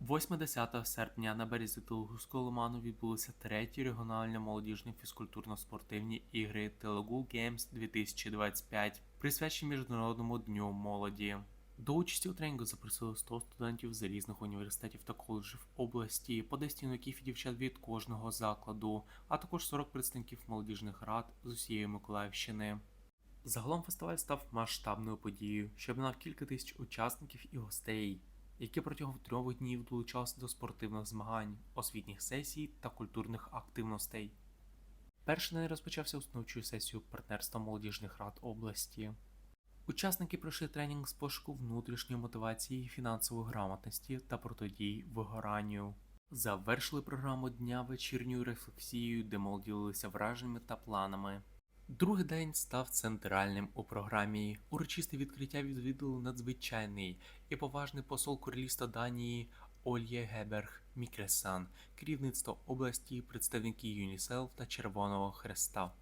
Восьме-10 серпня на березі Телегузького лиману відбулися треті регіональні молодіжні фізкультурно-спортивні ігри Телегул Геймс 2025, присвячені Міжнародному дню молоді. До участі у тренінгу запросили 100 студентів з різних університетів та коледжів області, по 10 юнаків і дівчат від кожного закладу, а також 40 представників молодіжних рад з усієї Миколаївщини. Загалом фестиваль став масштабною подією, що об'єднав кілька тисяч учасників і гостей, які протягом трьох днів долучалися до спортивних змагань, освітніх сесій та культурних активностей. Перший день розпочався установчою сесією партнерства молодіжних рад області. Учасники пройшли тренінг з пошуку внутрішньої мотивації, фінансової грамотності та протидії вигоранню. Завершили програму дня вечірньою рефлексією, де молоді ділилися враженнями та планами. Другий день став центральним у програмі. Урочисте відкриття відвідали надзвичайний і поважний посол королівства Данії Ольє Геберг Мікресан, керівництво області, представники ЮНІСЕФ та Червоного Хреста.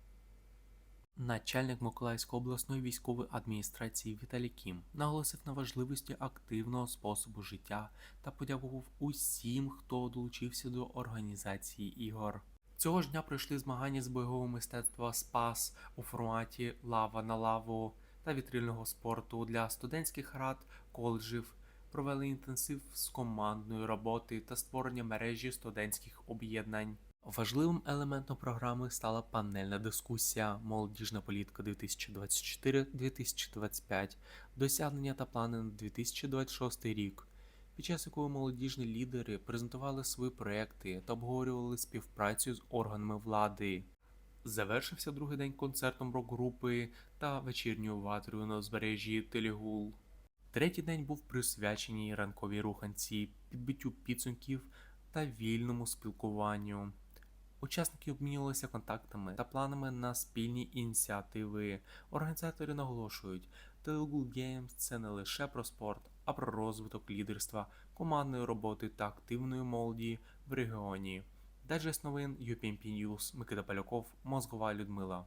Начальник Миколаївської обласної військової адміністрації Віталій Кім наголосив на важливості активного способу життя та подякував усім, хто долучився до організації ігор. Цього ж дня пройшли змагання з бойового мистецтва Спас у форматі лава на лаву та вітрильного спорту для студентських рад, коледжів. Провели інтенсив з командної роботи та створення мережі студентських об'єднань. Важливим елементом програми стала панельна дискусія Молодіжна політика 2024-2025, досягнення та плани на 2026 рік, під час якої молодіжні лідери презентували свої проекти та обговорювали співпрацю з органами влади. Завершився другий день концертом рок-групи та вечірньою ватрою на узбережжі Телегул. Третій день був присвячений ранковій руханці, підбиттю підсумків та вільному спілкуванню. Учасники обмінювалися контактами та планами на спільні ініціативи. Організатори наголошують, Telugu Games – це не лише про спорт, а про розвиток лідерства, командної роботи та активної молоді в регіоні. Дайджест новин UPMP News, Микита Поляков, Мозгова Людмила.